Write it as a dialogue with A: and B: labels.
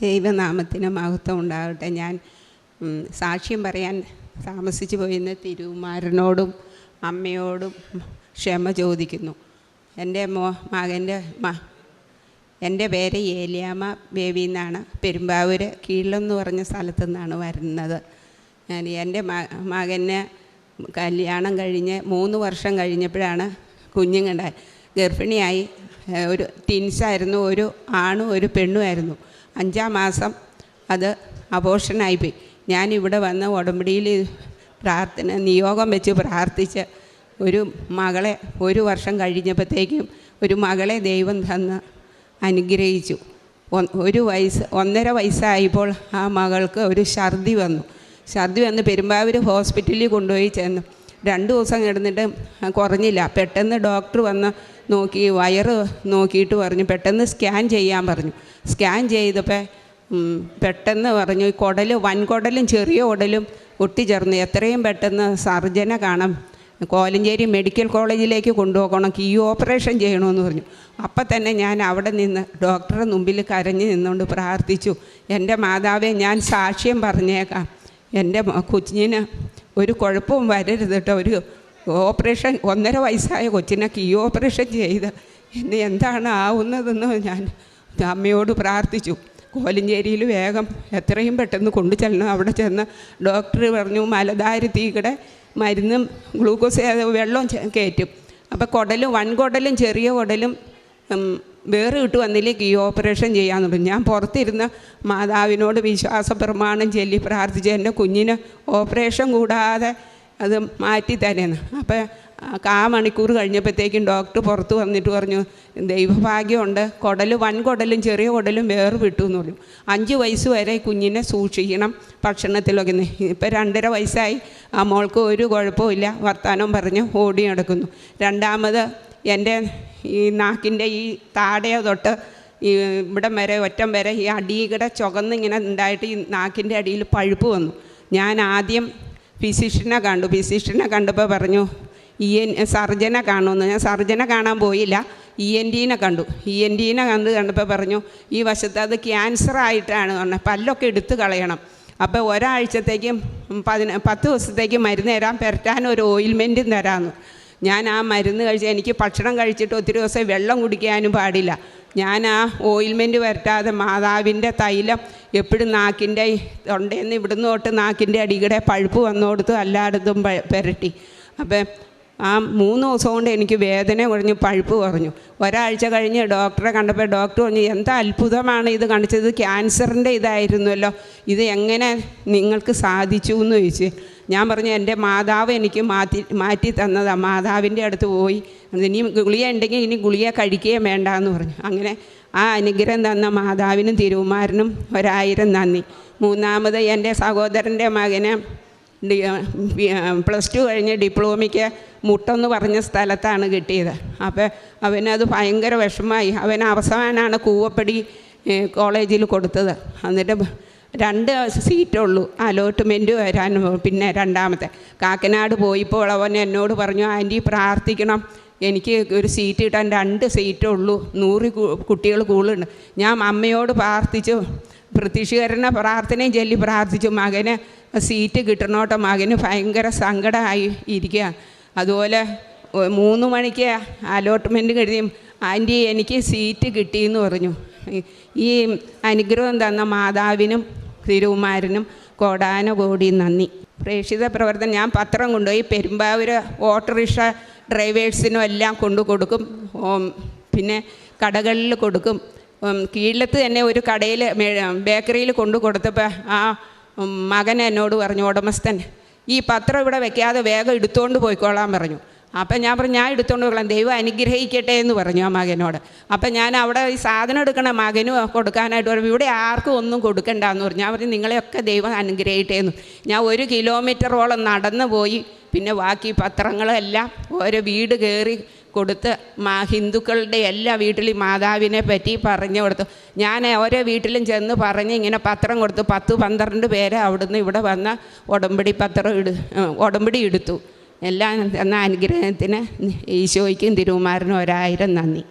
A: ദൈവനാമത്തിന് മഹത്വം ഉണ്ടാകട്ടെ. ഞാൻ സാക്ഷ്യം പറയാൻ താമസിച്ചു പോയിരുന്ന തിരുമാരനോടും അമ്മയോടും ക്ഷമ ചോദിക്കുന്നു. എന്റെ മോ മകന്റെ മ എന്റെ പേര് ഏലിയാമ്മ ബേബി എന്നാണ്. പെരുമ്പാവൂർ കീഴിലെന്ന് പറഞ്ഞ സ്ഥലത്തു നിന്നാണ് വരുന്നത്. ഞാൻ എന്റെ മകന് കല്യാണം കഴിഞ്ഞ് മൂന്ന് വർഷം കഴിഞ്ഞപ്പോഴാണ് കുഞ്ഞുങ്ങളുണ്ടായത് ഗർഭിണിയായി ഒരു ടിൻസായിരുന്നു ഒരു ആണും ഒരു പെണ്ണുമായിരുന്നു അഞ്ചാം മാസം അത് അപോഷനായിപ്പോയി ഞാനിവിടെ വന്ന് ഉടമ്പടിയിൽ പ്രാർത്ഥന നിയോഗം വെച്ച് പ്രാർത്ഥിച്ച് ഒരു മകളെ ഒരു വർഷം കഴിഞ്ഞപ്പോഴത്തേക്കും ഒരു മകളെ ദൈവം തന്ന് അനുഗ്രഹിച്ചു. ഒരു വയസ്സ് ഒന്നര വയസ്സായപ്പോൾ ആ മകൾക്ക് ഒരു ഛർദി വന്നു. ഛർദി വന്ന് പെരുമ്പാവൂർ ഹോസ്പിറ്റലിൽ കൊണ്ടുപോയി ചെന്നു. രണ്ട് ദിവസം കിടന്നിട്ട് കുറഞ്ഞില്ല. പെട്ടെന്ന് ഡോക്ടർ വന്ന് നോക്കി വയറ് നോക്കിയിട്ട് പറഞ്ഞു പെട്ടെന്ന് സ്കാൻ ചെയ്യാൻ പറഞ്ഞു. സ്കാൻ ചെയ്തപ്പോൾ പെട്ടെന്ന് പറഞ്ഞു കുടൽ വൻകുടലും ചെറിയ കുടലും ഒട്ടിച്ചേർന്നു. എത്രയും പെട്ടെന്ന് സർജനെ കാണാം. കോലഞ്ചേരി മെഡിക്കൽ കോളേജിലേക്ക് കൊണ്ടുപോകണം കീ ഓപ്പറേഷൻ ചെയ്യണമെന്ന് പറഞ്ഞു. അപ്പം തന്നെ ഞാൻ അവിടെ നിന്ന് ഡോക്ടറുടെ മുമ്പിൽ കരഞ്ഞ് നിന്നുകൊണ്ട് പ്രാർത്ഥിച്ചു. എന്റെ മാതാവെ ഞാൻ സാക്ഷ്യം പറഞ്ഞേക്കാം. എന്റെ കുഞ്ഞിന് ഒരു കുഴപ്പവും വരരുത് കേട്ടോ ഒരു ഓപ്പറേഷൻ ഒന്നര വയസ്സായ കൊച്ചിനെ കീ ഓപ്പറേഷൻ ചെയ്ത് ഇനി എന്താണ് ആവുന്നതെന്ന് ഞാൻ അമ്മയോട് പ്രാർത്ഥിച്ചു. കോലഞ്ചേരിയിൽ വേഗം എത്രയും പെട്ടെന്ന് കൊണ്ടു ചെല്ലണം അവിടെ ചെന്ന് ഡോക്ടർ പറഞ്ഞു മലധാരി തീക്കടെ മരുന്നും ഗ്ലൂക്കോസ് വെള്ളവും കയറ്റും. അപ്പോൾ കുടലും വൻകുടലും ചെറിയ കുടലും വേറെ ഇട്ട് വന്നില്ലേക്ക് ഈ ഓപ്പറേഷൻ ചെയ്യാമെന്ന് പറഞ്ഞു. ഞാൻ പുറത്തിരുന്ന് മാതാവിനോട് വിശ്വാസ പ്രമാണം ചൊല്ലി പ്രാർത്ഥിച്ചു. എന്റെ കുഞ്ഞിന് ഓപ്പറേഷൻ കൂടാതെ അത് മാറ്റി തരേന്ന്. അപ്പോൾ കാ മണിക്കൂർ കഴിഞ്ഞപ്പോഴത്തേക്കും ഡോക്ടർ പുറത്ത് വന്നിട്ട് പറഞ്ഞു ദൈവഭാഗ്യമുണ്ട് കുടൽ വൻ കുടലും ചെറിയ കുടലും വേറെ വിട്ടു എന്ന് പറഞ്ഞു. അഞ്ച് വയസ്സ് വരെ കുഞ്ഞിനെ സൂക്ഷിക്കണം ഭക്ഷണത്തിലൊക്കെ. ഇപ്പം രണ്ടര വയസ്സായി ആ മോൾക്ക് ഒരു കുഴപ്പമില്ല വർത്തമാനം പറഞ്ഞ് ഓടി നടക്കുന്നു. രണ്ടാമത് എന്റെ ഈ നാക്കിന്റെ ഈ താടയ തൊട്ട് ഈ ഇവിടം വരെ ഒറ്റം വരെ ഈ അടിയുടെ ചുവന്നിങ്ങനെ ഉണ്ടായിട്ട് ഈ നാക്കിന്റെ അടിയിൽ പഴുപ്പ് വന്നു. ഞാൻ ആദ്യം ഫിസിഷ്യനെ കണ്ടു. ഫിസിഷ്യനെ കണ്ടപ്പോൾ പറഞ്ഞു ഇ എൻ സർജനെ കാണുമെന്ന്. ഞാൻ സർജനെ കാണാൻ പോയില്ല. ഇ എൻ ടീനെ കണ്ടു. ഇ എൻ ടീനെ കണ്ട് കണ്ടപ്പോൾ പറഞ്ഞു ഈ വശത്ത് അത് ക്യാൻസർ ആയിട്ടാണ് പറഞ്ഞത് പല്ലൊക്കെ എടുത്ത് കളയണം. അപ്പോൾ ഒരാഴ്ചത്തേക്കും പതിന പത്ത് ദിവസത്തേക്ക് മരുന്ന് തരാൻ പെരട്ടാൻ ഒരു ഓയിൽമെന്റും തരാമെന്ന് ഞാൻ ആ മരുന്ന് കഴിച്ച് എനിക്ക് ഭക്ഷണം കഴിച്ചിട്ട് ഒത്തിരി ദിവസം വെള്ളം കുടിക്കാനും പാടില്ല. ഞാൻ ആ ഓയിൽമെന്റ് വരട്ടാതെ മാതാവിന്റെ തൈലം എപ്പോഴും നാക്കിന്റെ തൊണ്ടയിൽ നിന്ന് ഇവിടുന്ന് തൊട്ട് നാക്കിന്റെ അടിയുടെ പഴുപ്പ് വന്നുകൊടുത്ത് എല്ലായിടത്തും പുരട്ടി. അപ്പം ആ മൂന്ന് ദിവസം കൊണ്ട് എനിക്ക് വേദന കുറഞ്ഞു പഴുപ്പ് കുറഞ്ഞു. ഒരാഴ്ച കഴിഞ്ഞ് ഡോക്ടറെ കണ്ടപ്പോൾ ഡോക്ടർ പറഞ്ഞു എന്താ അത്ഭുതമാണ് ഇത് കാണിച്ചത്? ക്യാൻസറിന്റെ ഇതായിരുന്നല്ലോ. ഇത് എങ്ങനെ നിങ്ങൾക്ക് സാധിച്ചു? എന്ന് ചോദിച്ചു. ഞാൻ പറഞ്ഞു എന്റെ മാതാവ് എനിക്ക് മാറ്റി മാറ്റി തന്നതാണ് മാതാവിന്റെ അടുത്ത് പോയി. ഇനി ഗുളിക ഉണ്ടെങ്കിൽ ഇനി ഗുളിക കഴിക്കുകയും വേണ്ട എന്ന് പറഞ്ഞു. അങ്ങനെ ആ അനുഗ്രഹം തന്ന മാതാവിനും തിരുവുമാരനും ഒരായിരം നന്ദി. മൂന്നാമത് എന്റെ സഹോദരന്റെ മകന് പ്ലസ് ടു കഴിഞ്ഞ് ഡിപ്ലോമയ്ക്ക് മുട്ടെന്ന് പറഞ്ഞ സ്ഥലത്താണ് കിട്ടിയത്. അപ്പോൾ അവനത് ഭയങ്കര വിഷമമായി. അവൻ അവസാനമാണ് കൂവപ്പടി കോളേജിൽ കൊടുത്തത്. എന്നിട്ട് രണ്ട് സീറ്റുള്ളൂ. അലോട്ട്മെന്റ് വരാൻ പിന്നെ രണ്ടാമത്തെ. കാക്കനാട് പോയിപ്പോൾ അവൻ എന്നോട് പറഞ്ഞു ആന്റി പ്രാർത്ഥിക്കണം. എനിക്ക് ഒരു സീറ്റ് കിട്ടാൻ രണ്ട് സീറ്റേ ഉള്ളൂ നൂറ് കുട്ടികൾ കൂടുതലുണ്ട് ഞാൻ അമ്മയോട് പ്രാർത്ഥിച്ചു. പ്രത്യക്ഷീകരണ പ്രാർത്ഥനയും ചൊല്ലി പ്രാർത്ഥിച്ചു. മകന് സീറ്റ് കിട്ടണോട്ടോ? മകന് ഭയങ്കര സങ്കടമായി ഇരിക്കുക അതുപോലെ മൂന്ന് മണിക്ക് അലോട്ട്മെന്റ് കഴിയും ആന്റി എനിക്ക് സീറ്റ് കിട്ടിയെന്ന് പറഞ്ഞു. ഈ അനുഗ്രഹം തന്ന മാതാവിനും തിരുവുമാരനും കോടാന കോടി നന്ദി. പ്രേക്ഷിത പ്രവർത്തനം ഞാൻ പത്രം കൊണ്ടുപോയി പെരുമ്പാവൂർ ഓട്ടോറിക്ഷ ഡ്രൈവേഴ്സിനും എല്ലാം കൊണ്ടു കൊടുക്കും. പിന്നെ കടകളിൽ കൊടുക്കും. കീഴിലത്ത് തന്നെ ഒരു കടയിൽ ബേക്കറിയിൽ കൊണ്ടു കൊടുത്തപ്പോൾ ആ മകൻ എന്നോട് പറഞ്ഞു ഉടമസ്ഥൻ ഈ പത്രം ഇവിടെ വെക്കാതെ വേഗം എടുത്തുകൊണ്ട് പോയിക്കോളാൻ പറഞ്ഞു. അപ്പം ഞാൻ പറഞ്ഞു ഞാൻ എടുത്തുകൊണ്ട് പോകണം ദൈവം അനുഗ്രഹിക്കട്ടെ എന്ന് പറഞ്ഞു ആ മകനോട്. അപ്പം ഞാൻ അവിടെ ഈ സാധനം എടുക്കണ മകനും കൊടുക്കാനായിട്ട് പറഞ്ഞു ഇവിടെ ആർക്കും ഒന്നും കൊടുക്കണ്ട എന്ന് പറഞ്ഞു. ഞാൻ പറഞ്ഞു നിങ്ങളെയൊക്കെ ദൈവം അനുഗ്രഹിക്കട്ടെ എന്ന്. ഞാൻ ഒരു കിലോമീറ്ററോളം നടന്നു പോയി. പിന്നെ ബാക്കി പത്രങ്ങളെല്ലാം ഓരോ വീട് കയറി കൊടുത്ത് മാ ഹിന്ദുക്കളുടെ എല്ലാ വീട്ടിലും മാതാവിനെ പറ്റി പറഞ്ഞു കൊടുത്തു. ഞാൻ ഓരോ വീട്ടിലും ചെന്ന് പറഞ്ഞ് ഇങ്ങനെ പത്രം കൊടുത്തു. പത്ത് പന്ത്രണ്ട് പേരെ അവിടുന്ന് ഇവിടെ വന്ന ഉടമ്പടി പത്രം ഇടു ഉടമ്പടി എടുത്തു. എല്ലാം എന്ന അനുഗ്രഹത്തിന് ഈശോയ്ക്കും തിരുവുമാറിനും ഒരായിരം നന്ദി.